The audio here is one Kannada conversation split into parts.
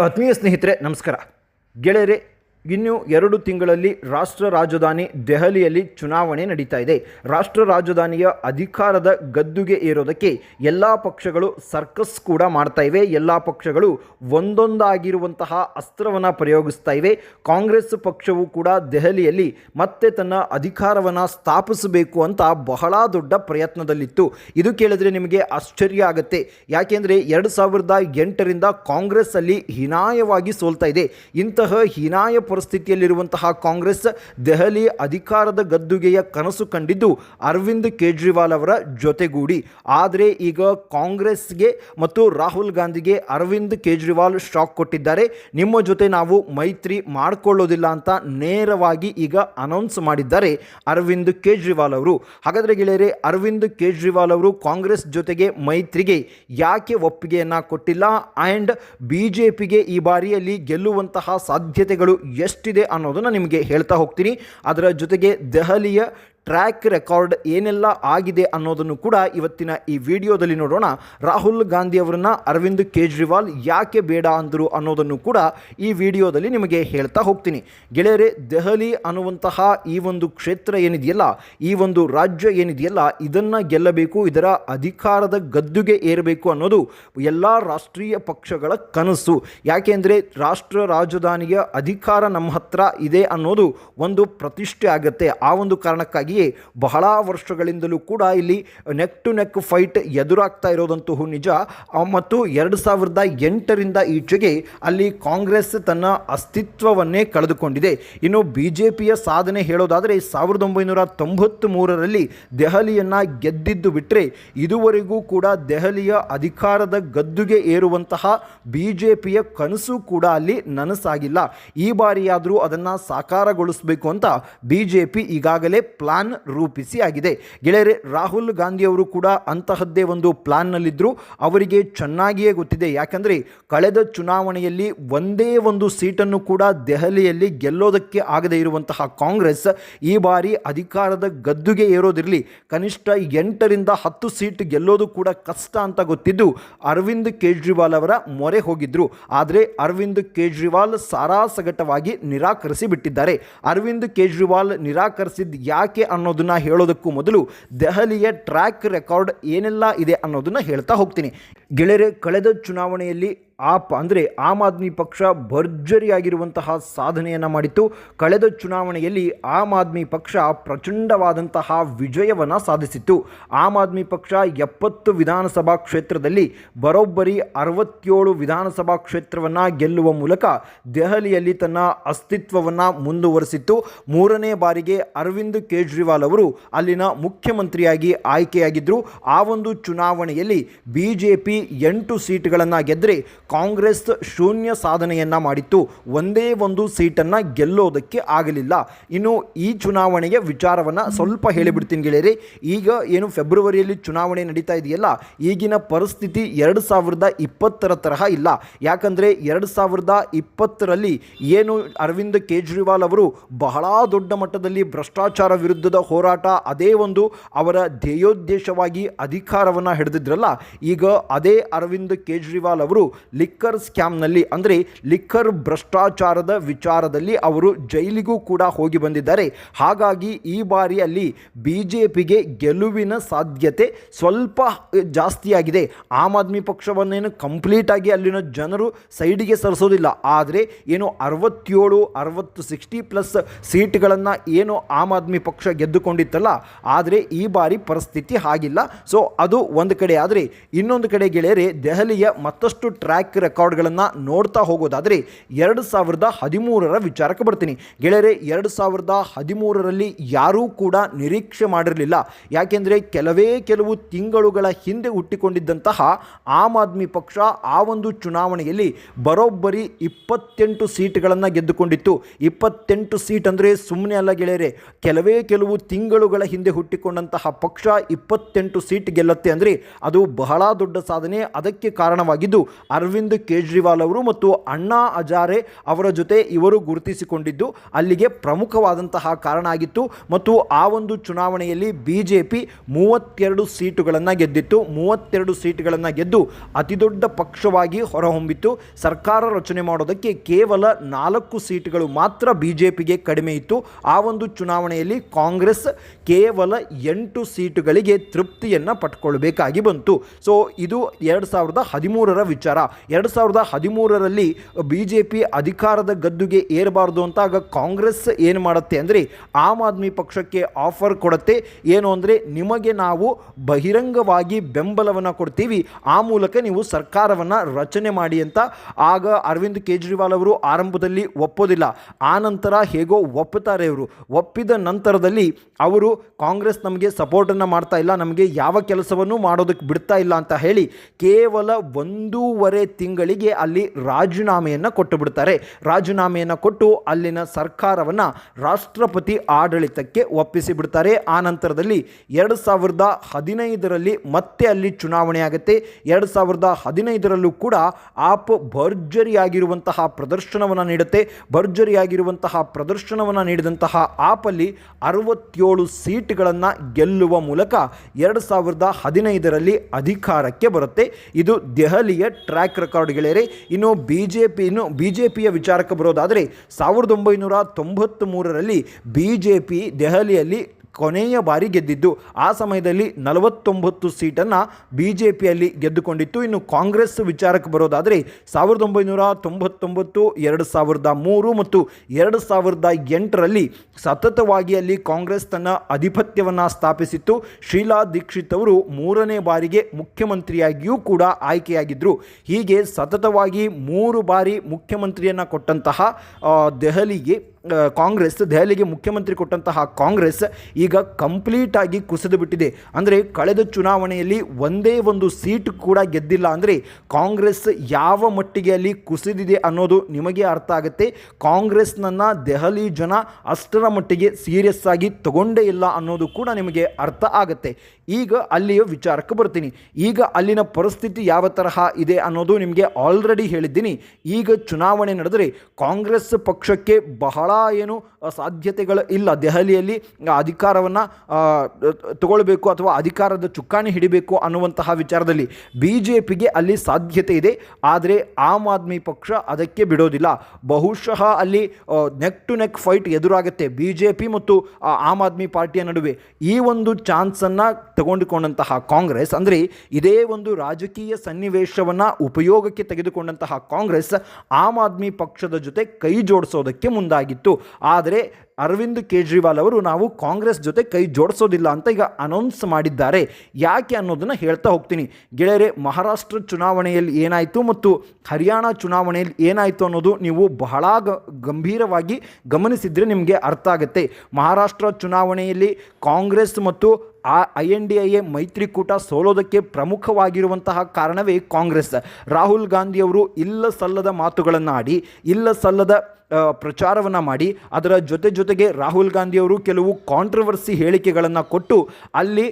ಆತ್ಮೀಯ ಸ್ನೇಹಿತರೆ ನಮಸ್ಕಾರ. ಗೆಳೆಯರೆ ಇನ್ನು ಎರಡು ತಿಂಗಳಲ್ಲಿ ರಾಷ್ಟ್ರ ರಾಜಧಾನಿ ದೆಹಲಿಯಲ್ಲಿ ಚುನಾವಣೆ ನಡೀತಾ ಇದೆ. ರಾಷ್ಟ್ರ ರಾಜಧಾನಿಯ ಅಧಿಕಾರದ ಗದ್ದುಗೆ ಏರೋದಕ್ಕೆ ಎಲ್ಲ ಪಕ್ಷಗಳು ಸರ್ಕಸ್ ಕೂಡ ಮಾಡ್ತಾ ಇವೆ. ಎಲ್ಲ ಪಕ್ಷಗಳು ಒಂದೊಂದಾಗಿರುವಂತಹ ಅಸ್ತ್ರವನ್ನು ಪ್ರಯೋಗಿಸ್ತಾ ಇವೆ. ಕಾಂಗ್ರೆಸ್ ಪಕ್ಷವು ಕೂಡ ದೆಹಲಿಯಲ್ಲಿ ಮತ್ತೆ ತನ್ನ ಅಧಿಕಾರವನ್ನು ಸ್ಥಾಪಿಸಬೇಕು ಅಂತ ಬಹಳ ದೊಡ್ಡ ಪ್ರಯತ್ನದಲ್ಲಿತ್ತು. ಇದು ಕೇಳಿದ್ರೆ ನಿಮಗೆ ಆಶ್ಚರ್ಯ ಆಗುತ್ತೆ. ಯಾಕೆಂದರೆ ಎರಡು ಸಾವಿರದ ಎಂಟರಿಂದ ಕಾಂಗ್ರೆಸ್ ಅಲ್ಲಿ ಹೀನಾಯವಾಗಿ ಸೋಲ್ತಾ ಇದೆ. ಇಂತಹ ಹೀನಾಯ ಪರಿಸ್ಥಿತಿಯಲ್ಲಿರುವಂತಹ ಕಾಂಗ್ರೆಸ್ ದೆಹಲಿ ಅಧಿಕಾರದ ಗದ್ದುಗೆಯ ಕನಸು ಕಂಡಿದ್ದು ಅರವಿಂದ್ ಕೇಜ್ರಿವಾಲ್ ಅವರ ಜೊತೆಗೂಡಿ. ಆದರೆ ಈಗ ಕಾಂಗ್ರೆಸ್ಗೆ ಮತ್ತು ರಾಹುಲ್ ಗಾಂಧಿಗೆ ಅರವಿಂದ್ ಕೇಜ್ರಿವಾಲ್ ಶಾಕ್ ಕೊಟ್ಟಿದ್ದಾರೆ. ನಿಮ್ಮ ಜೊತೆ ನಾವು ಮೈತ್ರಿ ಮಾಡಿಕೊಳ್ಳೋದಿಲ್ಲ ಅಂತ ನೇರವಾಗಿ ಈಗ ಅನೌನ್ಸ್ ಮಾಡಿದ್ದಾರೆ ಅರವಿಂದ್ ಕೇಜ್ರಿವಾಲ್ ಅವರು. ಹಾಗಾದರೆ ಗೆಳೆಯರೆ, ಅರವಿಂದ್ ಕೇಜ್ರಿವಾಲ್ ಅವರು ಕಾಂಗ್ರೆಸ್ ಜೊತೆಗೆ ಮೈತ್ರಿಗೆ ಯಾಕೆ ಒಪ್ಪಿಗೆಯನ್ನು ಕೊಟ್ಟಿಲ್ಲ? ಆ್ಯಂಡ್ ಬಿ ಜೆ ಈ ಬಾರಿಯಲ್ಲಿ ಗೆಲ್ಲುವಂತಹ ಸಾಧ್ಯತೆಗಳು ಎಷ್ಟಿದೆ ಅನ್ನೋದನ್ನು ನಿಮಗೆ ಹೇಳ್ತಾ ಹೋಗ್ತೀನಿ. ಅದರ ಜೊತೆಗೆ ದೆಹಲಿಯ ಟ್ರ್ಯಾಕ್ ರೆಕಾರ್ಡ್ ಏನೆಲ್ಲ ಆಗಿದೆ ಅನ್ನೋದನ್ನು ಕೂಡ ಇವತ್ತಿನ ಈ ವಿಡಿಯೋದಲ್ಲಿ ನೋಡೋಣ. ರಾಹುಲ್ ಗಾಂಧಿ ಅವರನ್ನ ಅರವಿಂದ್ ಕೇಜ್ರಿವಾಲ್ ಯಾಕೆ ಬೇಡ ಅಂದರು ಅನ್ನೋದನ್ನು ಕೂಡ ಈ ವಿಡಿಯೋದಲ್ಲಿ ನಿಮಗೆ ಹೇಳ್ತಾ ಹೋಗ್ತೀನಿ. ಗೆಳೆಯರೆ, ದೆಹಲಿ ಅನ್ನುವಂತಹ ಈ ಒಂದು ಕ್ಷೇತ್ರ ಏನಿದೆಯಲ್ಲ, ಈ ಒಂದು ರಾಜ್ಯ ಏನಿದೆಯಲ್ಲ, ಇದನ್ನು ಗೆಲ್ಲಬೇಕು, ಇದರ ಅಧಿಕಾರದ ಗದ್ದುಗೆ ಏರಬೇಕು ಅನ್ನೋದು ಎಲ್ಲ ರಾಷ್ಟ್ರೀಯ ಪಕ್ಷಗಳ ಕನಸು. ಯಾಕೆಂದರೆ ರಾಷ್ಟ್ರ ರಾಜಧಾನಿಯ ಅಧಿಕಾರ ನಮ್ಮ ಹತ್ರ ಇದೆ ಅನ್ನೋದು ಒಂದು ಪ್ರತಿಷ್ಠೆ ಆಗುತ್ತೆ. ಆ ಒಂದು ಕಾರಣಕ್ಕಾಗಿಯೇ ಬಹಳ ವರ್ಷಗಳಿಂದಲೂ ಕೂಡ ಇಲ್ಲಿ ನೆಕ್ ಟು ನೆಕ್ ಫೈಟ್ ಎದುರಾಗ್ತಾ ಇರೋದಂತೂ ನಿಜ. ಮತ್ತು ಎರಡು ಸಾವಿರದ ಎಂಟರಿಂದ ಈಚೆಗೆ ಅಲ್ಲಿ ಕಾಂಗ್ರೆಸ್ ತನ್ನ ಅಸ್ತಿತ್ವವನ್ನೇ ಕಳೆದುಕೊಂಡಿದೆ. ಇನ್ನು ಬಿ ಜೆ ಪಿಯ ಸಾಧನೆ ಹೇಳೋದಾದರೆ ಸಾವಿರದ ಒಂಬೈನೂರ ತೊಂಬತ್ತು ಮೂರರಲ್ಲಿ ದೆಹಲಿಯನ್ನು ಗೆದ್ದಿದ್ದು ಬಿಟ್ಟರೆ ಇದುವರೆಗೂ ಕೂಡ ದೆಹಲಿಯ ಅಧಿಕಾರದ ಗದ್ದುಗೆ ಏರುವಂತಹ ಬಿ ಜೆ ಪಿಯ ಕನಸು ಕೂಡ ಅಲ್ಲಿ ನನಸಾಗಿಲ್ಲ. ಈ ಬಾರಿಯಾದರೂ ಅದನ್ನು ಸಾಕಾರಗೊಳಿಸಬೇಕು ಅಂತ ಬಿ ಜೆ ಪಿ ಈಗಾಗಲೇ ಪ್ಲಾನ್ ರೂಪಿಸಿ ಆಗಿದೆ. ಗೆಳೆಯರೆ, ರಾಹುಲ್ ಗಾಂಧಿ ಅವರು ಕೂಡ ಅಂತಹದ್ದೇ ಒಂದು ಪ್ಲಾನ್ನಲ್ಲಿದ್ದರು ಅವರಿಗೆ ಚೆನ್ನಾಗಿಯೇ ಗೊತ್ತಿದೆ. ಯಾಕಂದರೆ ಕಳೆದ ಚುನಾವಣೆಯಲ್ಲಿ ಒಂದೇ ಒಂದು ಸೀಟನ್ನು ಕೂಡ ದೆಹಲಿಯಲ್ಲಿ ಗೆಲ್ಲೋದಕ್ಕೆ ಆಗದೇ ಇರುವಂತಹ ಕಾಂಗ್ರೆಸ್ ಈ ಬಾರಿ ಅಧಿಕಾರದ ಗದ್ದುಗೆ ಏರೋದಿರಲಿ. ಕನಿಷ್ಠ ಎಂಟರಿಂದ ಹತ್ತು ಸೀಟ್ ಗೆಲ್ಲೋದು ಕೂಡ ಕಷ್ಟ ಅಂತ ಗೊತ್ತಿದ್ದು ಅರವಿಂದ್ ಕೇಜ್ರಿವಾಲ್ ಅವರ ಮೊರೆ ಹೋಗಿದ್ರು. ಆದರೆ ಅರವಿಂದ್ ಕೇಜ್ರಿವಾಲ್ ಸಾರಾಸಗಟವಾಗಿ ನಿರಾಕರಿಸಿ ಬಿಟ್ಟಿದ್ದಾರೆ ಅರವಿಂದ್ ಕೇಜ್ರಿವಾಲ್ ನಿರಾಕರಿಸಿದ್ದು ಯಾಕೆ ಅನ್ನೋದನ್ನ ಹೇಳೋದಕ್ಕೂ ಮೊದಲು ದೆಹಲಿಯ ಟ್ರ್ಯಾಕ್ ರೆಕಾರ್ಡ್ ಏನೆಲ್ಲ ಇದೆ ಅನ್ನೋದನ್ನು ಹೇಳ್ತಾ ಹೋಗ್ತೀನಿ. ಗೆಳೆಯರೆ ಕಳೆದ ಚುನಾವಣೆಯಲ್ಲಿ ಆಪ್ ಅಂದರೆ ಆಮ್ ಆದ್ಮಿ ಪಕ್ಷ ಭರ್ಜರಿಯಾಗಿರುವಂತಹ ಸಾಧನೆಯನ್ನು ಮಾಡಿತ್ತು. ಕಳೆದ ಚುನಾವಣೆಯಲ್ಲಿ ಆಮ್ ಆದ್ಮಿ ಪಕ್ಷ ಪ್ರಚಂಡವಾದಂತಹ ವಿಜಯವನ್ನು ಸಾಧಿಸಿತ್ತು. ಆಮ್ ಆದ್ಮಿ ಪಕ್ಷ ಎಪ್ಪತ್ತು ವಿಧಾನಸಭಾ ಕ್ಷೇತ್ರದಲ್ಲಿ ಬರೋಬ್ಬರಿ ಅರವತ್ತೇಳು ವಿಧಾನಸಭಾ ಕ್ಷೇತ್ರವನ್ನು ಗೆಲ್ಲುವ ಮೂಲಕ ದೆಹಲಿಯಲ್ಲಿ ತನ್ನ ಅಸ್ತಿತ್ವವನ್ನು ಮುಂದುವರೆಸಿತ್ತು. ಮೂರನೇ ಬಾರಿಗೆ ಅರವಿಂದ್ ಕೇಜ್ರಿವಾಲ್ ಅವರು ಅಲ್ಲಿನ ಮುಖ್ಯಮಂತ್ರಿಯಾಗಿ ಆಯ್ಕೆಯಾಗಿದ್ದರು ಆ ಒಂದು ಚುನಾವಣೆಯಲ್ಲಿ ಬಿ ಜೆ ಪಿ ಎಂಟು ಸೀಟ್ಗಳನ್ನು ಗೆದ್ದರೆ ಕಾಂಗ್ರೆಸ್ ಶೂನ್ಯ ಸಾಧನೆಯನ್ನು ಮಾಡಿತ್ತು. ಒಂದೇ ಒಂದು ಸೀಟನ್ನು ಗೆಲ್ಲೋದಕ್ಕೆ ಆಗಲಿಲ್ಲ. ಇನ್ನು ಈ ಚುನಾವಣೆಯ ವಿಚಾರವನ್ನು ಸ್ವಲ್ಪ ಹೇಳಿಬಿಡ್ತೀನಿ ಗೆಳೆಯರಿ. ಈಗ ಏನು ಫೆಬ್ರವರಿಯಲ್ಲಿ ಚುನಾವಣೆ ನಡೀತಾ ಇದೆಯಲ್ಲ, ಈಗಿನ ಪರಿಸ್ಥಿತಿ ಎರಡು ಸಾವಿರದ ಇಪ್ಪತ್ತರ ತರಹ ಇಲ್ಲ. ಯಾಕಂದರೆ ಎರಡು ಸಾವಿರದ ಇಪ್ಪತ್ತರಲ್ಲಿ ಏನು ಅರವಿಂದ್ ಕೇಜ್ರಿವಾಲ್ ಅವರು ಬಹಳ ದೊಡ್ಡ ಮಟ್ಟದಲ್ಲಿ ಭ್ರಷ್ಟಾಚಾರ ವಿರುದ್ಧದ ಹೋರಾಟ, ಅದೇ ಒಂದು ಅವರ ಧ್ಯೇಯೋದ್ದೇಶವಾಗಿ ಅಧಿಕಾರವನ್ನು ಹಿಡಿದಿದ್ರಲ್ಲ, ಈಗ ಅದೇ ಅರವಿಂದ್ ಕೇಜ್ರಿವಾಲ್ ಅವರು ಲಿಕ್ಕರ್ ಸ್ಕ್ಯಾಮ್ನಲ್ಲಿ, ಅಂದರೆ ಲಿಕ್ಕರ್ ಭ್ರಷ್ಟಾಚಾರದ ವಿಚಾರದಲ್ಲಿ ಅವರು ಜೈಲಿಗೂ ಕೂಡ ಹೋಗಿ ಬಂದಿದ್ದಾರೆ. ಹಾಗಾಗಿ ಈ ಬಾರಿ ಅಲ್ಲಿ ಬಿ ಜೆ ಪಿಗೆ ಗೆಲುವಿನ ಸಾಧ್ಯತೆ ಸ್ವಲ್ಪ ಜಾಸ್ತಿಯಾಗಿದೆ. ಆಮ್ ಆದ್ಮಿ ಪಕ್ಷವನ್ನೇನು ಕಂಪ್ಲೀಟಾಗಿ ಅಲ್ಲಿನ ಜನರು ಸೈಡಿಗೆ ಸರಿಸೋದಿಲ್ಲ. ಆದರೆ ಏನು ಅರವತ್ತೇಳು, ಅರವತ್ತು, ಸಿಕ್ಸ್ಟಿ ಪ್ಲಸ್ ಸೀಟ್ಗಳನ್ನು ಏನು ಆಮ್ ಆದ್ಮಿ ಪಕ್ಷ ಗೆದ್ದುಕೊಂಡಿತ್ತಲ್ಲ, ಆದರೆ ಈ ಬಾರಿ ಪರಿಸ್ಥಿತಿ ಹಾಗಿಲ್ಲ. ಸೊ, ಅದು ಒಂದು ಕಡೆ. ಆದರೆ ಇನ್ನೊಂದು ಕಡೆ ಗೆಳೆಯರೆ, ದೆಹಲಿಯ ಮತ್ತಷ್ಟು ಟ್ರ್ಯಾಕ್ ರೆಕಾರ್ಡ್ಗಳನ್ನು ನೋಡ್ತಾ ಹೋಗೋದಾದರೆ ಎರಡು ಸಾವಿರದ ಹದಿಮೂರರ ವಿಚಾರಕ್ಕೆ ಬರ್ತೀನಿ. ಗೆಳೆಯರೆ, ಎರಡು ಸಾವಿರದ ಹದಿಮೂರರಲ್ಲಿ ಯಾರೂ ಕೂಡ ನಿರೀಕ್ಷೆ ಮಾಡಿರಲಿಲ್ಲ. ಯಾಕೆಂದರೆ ಕೆಲವೇ ಕೆಲವು ತಿಂಗಳುಗಳ ಹಿಂದೆ ಹುಟ್ಟಿಕೊಂಡಿದ್ದಂತಹ ಆಮ್ ಆದ್ಮಿ ಪಕ್ಷ ಆ ಒಂದು ಚುನಾವಣೆಯಲ್ಲಿ ಬರೋಬ್ಬರಿ ಇಪ್ಪತ್ತೆಂಟು ಸೀಟ್ಗಳನ್ನು ಗೆದ್ದುಕೊಂಡಿತ್ತು. ಇಪ್ಪತ್ತೆಂಟು ಸೀಟ್ ಅಂದರೆ ಸುಮ್ಮನೆ ಅಲ್ಲ ಗೆಳೆಯರೆ, ಕೆಲವೇ ಕೆಲವು ತಿಂಗಳುಗಳ ಹಿಂದೆ ಹುಟ್ಟಿಕೊಂಡಂತಹ ಪಕ್ಷ ಇಪ್ಪತ್ತೆಂಟು ಸೀಟ್ ಗೆಲ್ಲತ್ತೆ ಅಂದರೆ ಅದು ಬಹಳ ದೊಡ್ಡ ಸಾಧನೆ. ಅದಕ್ಕೆ ಕಾರಣವಾಗಿದ್ದು ಅರವಿಂದ್ ಅರವಿಂದ್ ಕೇಜ್ರಿವಾಲ್ ಅವರು ಮತ್ತು ಅಣ್ಣಾ ಹಜಾರೆ ಅವರ ಜೊತೆ ಇವರು ಗುರುತಿಸಿಕೊಂಡಿದ್ದು, ಅಲ್ಲಿಗೆ ಪ್ರಮುಖವಾದಂತಹ ಕಾರಣ ಆಗಿತ್ತು ಮತ್ತು ಆ ಒಂದು ಚುನಾವಣೆಯಲ್ಲಿ ಬಿ ಜೆ ಪಿ ಮೂವತ್ತೆರಡು ಸೀಟುಗಳನ್ನು ಗೆದ್ದಿತ್ತು. ಮೂವತ್ತೆರಡು ಸೀಟುಗಳನ್ನು ಗೆದ್ದು ಅತಿದೊಡ್ಡ ಪಕ್ಷವಾಗಿ ಹೊರಹೊಮ್ಮಿತ್ತು. ಸರ್ಕಾರ ರಚನೆ ಮಾಡೋದಕ್ಕೆ ಕೇವಲ ನಾಲ್ಕು ಸೀಟುಗಳು ಮಾತ್ರ ಬಿ ಜೆ ಪಿಗೆ ಕಡಿಮೆ ಇತ್ತು. ಆ ಒಂದು ಚುನಾವಣೆಯಲ್ಲಿ ಕಾಂಗ್ರೆಸ್ ಕೇವಲ ಎಂಟು ಸೀಟುಗಳಿಗೆ ತೃಪ್ತಿಯನ್ನು ಪಟ್ಕೊಳ್ಬೇಕಾಗಿ ಬಂತು. ಸೊ, ಇದು ಎರಡು ಸಾವಿರದ ಹದಿಮೂರರ ವಿಚಾರ. ಎರಡು ಸಾವಿರದ ಹದಿಮೂರರಲ್ಲಿ ಬಿ ಜೆ ಪಿ ಅಧಿಕಾರದ ಗದ್ದುಗೆ ಏರಬಾರ್ದು ಅಂತ ಆಗ ಕಾಂಗ್ರೆಸ್ ಏನು ಮಾಡುತ್ತೆ ಅಂದರೆ ಆಮ್ ಆದ್ಮಿ ಪಕ್ಷಕ್ಕೆ ಆಫರ್ ಕೊಡುತ್ತೆ. ಏನು ಅಂದರೆ ನಿಮಗೆ ನಾವು ಬಹಿರಂಗವಾಗಿ ಬೆಂಬಲವನ್ನು ಕೊಡ್ತೀವಿ. ಆ ಮೂಲಕ ನೀವು ಸರ್ಕಾರವನ್ನು ರಚನೆ ಮಾಡಿ ಅಂತ ಆಗ ಅರವಿಂದ್ ಕೇಜ್ರಿವಾಲ್ ಅವರು ಆರಂಭದಲ್ಲಿ ಒಪ್ಪೋದಿಲ್ಲ. ಆ ನಂತರ ಹೇಗೋ ಒಪ್ಪುತ್ತಾರೆ ಇವರು. ಒಪ್ಪಿದ ನಂತರದಲ್ಲಿ ಅವರು ಕಾಂಗ್ರೆಸ್ ನಮಗೆ ಸಪೋರ್ಟನ್ನು ಮಾಡ್ತಾ ಇಲ್ಲ. ನಮಗೆ ಯಾವ ಕೆಲಸವನ್ನು ಮಾಡೋದಕ್ಕೆ ಬಿಡ್ತಾ ಇಲ್ಲ ಅಂತ ಹೇಳಿ ಕೇವಲ ಒಂದೂವರೆ ತಿಂಗಳಿಗೆ ಅಲ್ಲಿ ರಾಜೀನಾಮೆಯನ್ನು ಕೊಟ್ಟು ಬಿಡ್ತಾರೆ ರಾಜೀನಾಮೆಯನ್ನು ಕೊಟ್ಟು ಅಲ್ಲಿನ ಸರ್ಕಾರವನ್ನು ರಾಷ್ಟ್ರಪತಿ ಆಡಳಿತಕ್ಕೆ ಒಪ್ಪಿಸಿ ಬಿಡ್ತಾರೆ ಆ ನಂತರದಲ್ಲಿ ಎರಡು ಸಾವಿರದ ಹದಿನೈದರಲ್ಲಿ ಮತ್ತೆ ಅಲ್ಲಿ ಚುನಾವಣೆ ಆಗುತ್ತೆ. ಎರಡು ಸಾವಿರದ ಹದಿನೈದರಲ್ಲೂ ಕೂಡ ಆಪ್ ಭರ್ಜರಿಯಾಗಿರುವಂತಹ ಪ್ರದರ್ಶನವನ್ನು ನೀಡುತ್ತೆ. ಭರ್ಜರಿಯಾಗಿರುವಂತಹ ಪ್ರದರ್ಶನವನ್ನು ನೀಡಿದಂತಹ ಆಪಲ್ಲಿ ಅರವತ್ತೇಳು ಸೀಟ್ಗಳನ್ನು ಗೆಲ್ಲುವ ಮೂಲಕ ಎರಡು ಸಾವಿರದ ಹದಿನೈದರಲ್ಲಿ ಅಧಿಕಾರಕ್ಕೆ ಬರುತ್ತೆ. ಇದು ದೆಹಲಿಯ ಟ್ರ್ಯಾಕ್ ರೆಕಾರ್ಡ್ ಗೆಳೆಯರೆ, ಇನ್ನು B J P B J ಪಿಯ ವಿಚಾರಕ್ಕೆ ಬರೋದಾದರೆ ಸಾವಿರದ ಒಂಬೈನೂರ ತೊಂಬತ್ತ್ ಮೂರರಲ್ಲಿ ಬಿ ಜೆ ಪಿ ದೆಹಲಿಯಲ್ಲಿ ಕೊನೆಯ ಬಾರಿ ಗೆದ್ದಿದ್ದು, ಆ ಸಮಯದಲ್ಲಿ ನಲವತ್ತೊಂಬತ್ತು ಸೀಟನ್ನು ಬಿ ಜೆ ಪಿಯಲ್ಲಿ ಗೆದ್ದುಕೊಂಡಿತ್ತು. ಇನ್ನು ಕಾಂಗ್ರೆಸ್ ವಿಚಾರಕ್ಕೆ ಬರೋದಾದರೆ, ಸಾವಿರದ ಒಂಬೈನೂರ ತೊಂಬತ್ತೊಂಬತ್ತು, ಎರಡು ಸಾವಿರದ ಮೂರು ಮತ್ತು ಎರಡು ಸಾವಿರದ ಎಂಟರಲ್ಲಿ ಸತತವಾಗಿ ಅಲ್ಲಿ ಕಾಂಗ್ರೆಸ್ ತನ್ನ ಅಧಿಪತ್ಯವನ್ನು ಸ್ಥಾಪಿಸಿತ್ತು. ಶೀಲಾ ದೀಕ್ಷಿತ್ ಅವರು ಮೂರನೇ ಬಾರಿಗೆ ಮುಖ್ಯಮಂತ್ರಿಯಾಗಿಯೂ ಕೂಡ ಆಯ್ಕೆಯಾಗಿದ್ದರು ಹೀಗೆ ಸತತವಾಗಿ ಮೂರು ಬಾರಿ ಮುಖ್ಯಮಂತ್ರಿಯನ್ನು ಕೊಟ್ಟಂತಹ ದೆಹಲಿಗೆ ಕಾಂಗ್ರೆಸ್, ದೆಹಲಿಗೆ ಮುಖ್ಯಮಂತ್ರಿ ಕೊಟ್ಟಂತಹ ಕಾಂಗ್ರೆಸ್ ಈಗ ಕಂಪ್ಲೀಟ್ ಆಗಿ ಕುಸಿದು ಬಿಟ್ಟಿದೆ. ಅಂದರೆ ಕಳೆದ ಚುನಾವಣೆಯಲ್ಲಿ ಒಂದೇ ಒಂದು ಸೀಟ್ ಕೂಡ ಗೆದ್ದಿಲ್ಲ. ಅಂದರೆ ಕಾಂಗ್ರೆಸ್ ಯಾವ ಮಟ್ಟಿಗೆ ಅಲ್ಲಿ ಕುಸಿದಿದೆ ಅನ್ನೋದು ನಿಮಗೆ ಅರ್ಥ ಆಗುತ್ತೆ. ಕಾಂಗ್ರೆಸ್ನನ್ನು ದೆಹಲಿ ಜನ ಅಷ್ಟರ ಮಟ್ಟಿಗೆ ಸೀರಿಯಸ್ ಆಗಿ ತಗೊಂಡೇ ಇಲ್ಲ ಅನ್ನೋದು ಕೂಡ ನಿಮಗೆ ಅರ್ಥ ಆಗುತ್ತೆ. ಈಗ ಅಲ್ಲಿಯ ವಿಚಾರಕ್ಕೆ ಬರ್ತೀನಿ. ಈಗ ಅಲ್ಲಿನ ಪರಿಸ್ಥಿತಿ ಯಾವ ತರಹ ಇದೆ ಅನ್ನೋದು ನಿಮಗೆ ಆಲ್ರೆಡಿ ಹೇಳಿದ್ದೀನಿ. ಈಗ ಚುನಾವಣೆ ನಡೆದರೆ ಕಾಂಗ್ರೆಸ್ ಪಕ್ಷಕ್ಕೆ ಬಹಳ ಏನು ಸಾಧ್ಯತೆಗಳು ಇಲ್ಲ. ದೆಹಲಿಯಲ್ಲಿ ಅಧಿಕಾರವನ್ನು ತಗೊಳ್ಬೇಕು ಅಥವಾ ಅಧಿಕಾರದ ಚುಕ್ಕಾಣಿ ಹಿಡಿಬೇಕು ಅನ್ನುವಂತಹ ವಿಚಾರದಲ್ಲಿ ಬಿ ಜೆ ಪಿಗೆ ಅಲ್ಲಿ ಸಾಧ್ಯತೆ ಇದೆ. ಆದರೆ ಆಮ್ ಆದ್ಮಿ ಪಕ್ಷ ಅದಕ್ಕೆ ಬಿಡೋದಿಲ್ಲ. ಬಹುಶಃ ಅಲ್ಲಿ ನೆಕ್ ಟು ನೆಕ್ ಫೈಟ್ ಎದುರಾಗುತ್ತೆ. ಬಿ ಜೆ ಪಿ ಮತ್ತು ಆಮ್ ಆದ್ಮಿ ಪಾರ್ಟಿಯ ನಡುವೆ ಈ ಒಂದು ಚಾನ್ಸನ್ನು ತಗೊಂಡುಕೊಂಡಂತಹ ಕಾಂಗ್ರೆಸ್, ಅಂದರೆ ಇದೇ ಒಂದು ರಾಜಕೀಯ ಸನ್ನಿವೇಶವನ್ನು ಉಪಯೋಗಕ್ಕೆ ತೆಗೆದುಕೊಂಡಂತಹ ಕಾಂಗ್ರೆಸ್ ಆಮ್ ಆದ್ಮಿ ಪಕ್ಷದ ಜೊತೆ ಕೈ ಜೋಡಿಸೋದಕ್ಕೆ ಮುಂದಾಗಿತ್ತು. ಆದರೆ ಅರವಿಂದ್ ಕೇಜ್ರಿವಾಲ್ ಅವರು ನಾವು ಕಾಂಗ್ರೆಸ್ ಜೊತೆ ಕೈ ಜೋಡಿಸೋದಿಲ್ಲ ಅಂತ ಈಗ ಅನೌನ್ಸ್ ಮಾಡಿದ್ದಾರೆ. ಯಾಕೆ ಅನ್ನೋದನ್ನು ಹೇಳ್ತಾ ಹೋಗ್ತೀನಿ. ಗೆಳೆಯರೆ, ಮಹಾರಾಷ್ಟ್ರ ಚುನಾವಣೆಯಲ್ಲಿ ಏನಾಯಿತು ಮತ್ತು ಹರಿಯಾಣ ಚುನಾವಣೆಯಲ್ಲಿ ಏನಾಯಿತು ಅನ್ನೋದು ನೀವು ಬಹಳ ಗಂಭೀರವಾಗಿ ಗಮನಿಸಿದರೆ ನಿಮಗೆ ಅರ್ಥ ಆಗುತ್ತೆ. ಮಹಾರಾಷ್ಟ್ರ ಚುನಾವಣೆಯಲ್ಲಿ ಕಾಂಗ್ರೆಸ್ ಮತ್ತು ಆ I N D I A ಮೈತ್ರಿಕೂಟ ಸೋಲೋದಕ್ಕೆ ಪ್ರಮುಖವಾಗಿರುವಂತಹ ಕಾರಣವೇ ಕಾಂಗ್ರೆಸ್. ರಾಹುಲ್ ಗಾಂಧಿಯವರು ಇಲ್ಲ ಸಲ್ಲದ ಮಾತುಗಳನ್ನು ಆಡಿ ಇಲ್ಲ ಸಲ್ಲದ ಪ್ರಚಾರವನ್ನು ಮಾಡಿ, ಅದರ ಜೊತೆ ಜೊತೆಗೆ ರಾಹುಲ್ ಗಾಂಧಿಯವರು ಕೆಲವು ಕಾಂಟ್ರವರ್ಸಿ ಹೇಳಿಕೆಗಳನ್ನು ಕೊಟ್ಟು, ಅಲ್ಲಿ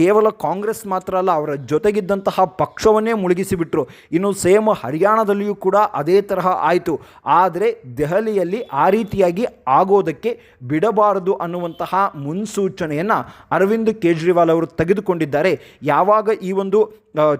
ಕೇವಲ ಕಾಂಗ್ರೆಸ್ ಮಾತ್ರ ಅಲ್ಲ, ಅವರ ಜೊತೆಗಿದ್ದಂತಹ ಪಕ್ಷವನ್ನೇ ಮುಳುಗಿಸಿಬಿಟ್ರು. ಇನ್ನು ಸೇಮ್ ಹರಿಯಾಣದಲ್ಲಿಯೂ ಕೂಡ ಅದೇ ತರಹ ಆಯಿತು. ಆದರೆ ದೆಹಲಿಯಲ್ಲಿ ಆ ರೀತಿಯಾಗಿ ಆಗೋದಕ್ಕೆ ಬಿಡಬಾರದು ಅನ್ನುವಂತಹ ಮುನ್ಸೂಚನೆಯನ್ನು ಅರವಿಂದ್ ಕೇಜ್ರಿವಾಲ್ ಅವರು ತೆಗೆದುಕೊಂಡಿದ್ದಾರೆ. ಯಾವಾಗ ಈ ಒಂದು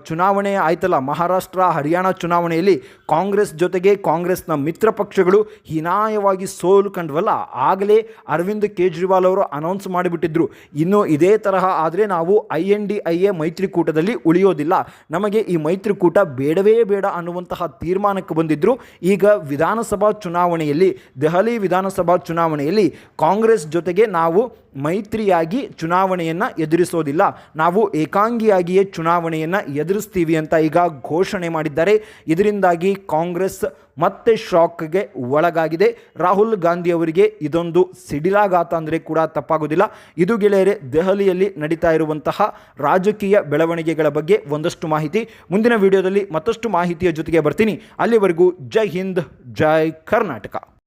ಚುನಾವಣೆ ಆಯ್ತಲ್ಲ. ಮಹಾರಾಷ್ಟ್ರ, ಹರಿಯಾಣ ಚುನಾವಣೆಯಲ್ಲಿ ಕಾಂಗ್ರೆಸ್ ಜೊತೆಗೆ ಕಾಂಗ್ರೆಸ್ನ ಮಿತ್ರ ಪಕ್ಷಗಳು ಹೀನಾಯವಾಗಿ ಸೋಲು ಕಂಡವಲ್ಲ. ಆಗಲೇ ಅರವಿಂದ್ ಕೇಜ್ರಿವಾಲ್ ಅವರು ಅನೌನ್ಸ್ ಮಾಡಿಬಿಟ್ಟಿದ್ರು. ಇನ್ನು ಇದೇ ತರಹ ಆದರೆ ನಾವು I N D I A ಮೈತ್ರಿಕೂಟದಲ್ಲಿ ಉಳಿಯೋದಿಲ್ಲ. ನಮಗೆ ಈ ಮೈತ್ರಿಕೂಟ ಬೇಡವೇ ಬೇಡ ಅನ್ನುವಂತಹ ತೀರ್ಮಾನಕ್ಕೆ ಬಂದಿದ್ದರು ಈಗ ವಿಧಾನಸಭಾ ಚುನಾವಣೆಯಲ್ಲಿ, ದೆಹಲಿ ವಿಧಾನಸಭಾ ಚುನಾವಣೆಯಲ್ಲಿ ಕಾಂಗ್ರೆಸ್ ಜೊತೆಗೆ ನಾವು ಮೈತ್ರಿಯಾಗಿ ಚುನಾವಣೆಯನ್ನು ಎದುರಿಸೋದಿಲ್ಲ. ನಾವು ಏಕಾಂಗಿಯಾಗಿಯೇ ಚುನಾವಣೆಯನ್ನು ಎದುರಿಸ್ತೀವಿ ಅಂತ ಈಗ ಘೋಷಣೆ ಮಾಡಿದ್ದಾರೆ. ಇದರಿಂದಾಗಿ ಕಾಂಗ್ರೆಸ್ ಮತ್ತೆ ಶಾಕ್ಗೆ ಒಳಗಾಗಿದೆ. ರಾಹುಲ್ ಗಾಂಧಿ ಅವರಿಗೆ ಇದೊಂದು ಸಿಡಿಲಾಘಾತ ಅಂದರೆ ಕೂಡ ತಪ್ಪಾಗೋದಿಲ್ಲ. ಇದು ಗೆಳೆಯರೆ, ದೆಹಲಿಯಲ್ಲಿ ನಡೀತಾ ಇರುವಂತಹ ರಾಜಕೀಯ ಬೆಳವಣಿಗೆಗಳ ಬಗ್ಗೆ ಒಂದಷ್ಟು ಮಾಹಿತಿ. ಮುಂದಿನ ವಿಡಿಯೋದಲ್ಲಿ ಮತ್ತಷ್ಟು ಮಾಹಿತಿಯ ಜೊತೆಗೆ ಬರ್ತೀನಿ. ಅಲ್ಲಿವರೆಗೂ ಜೈ ಹಿಂದ್, ಜೈ ಕರ್ನಾಟಕ.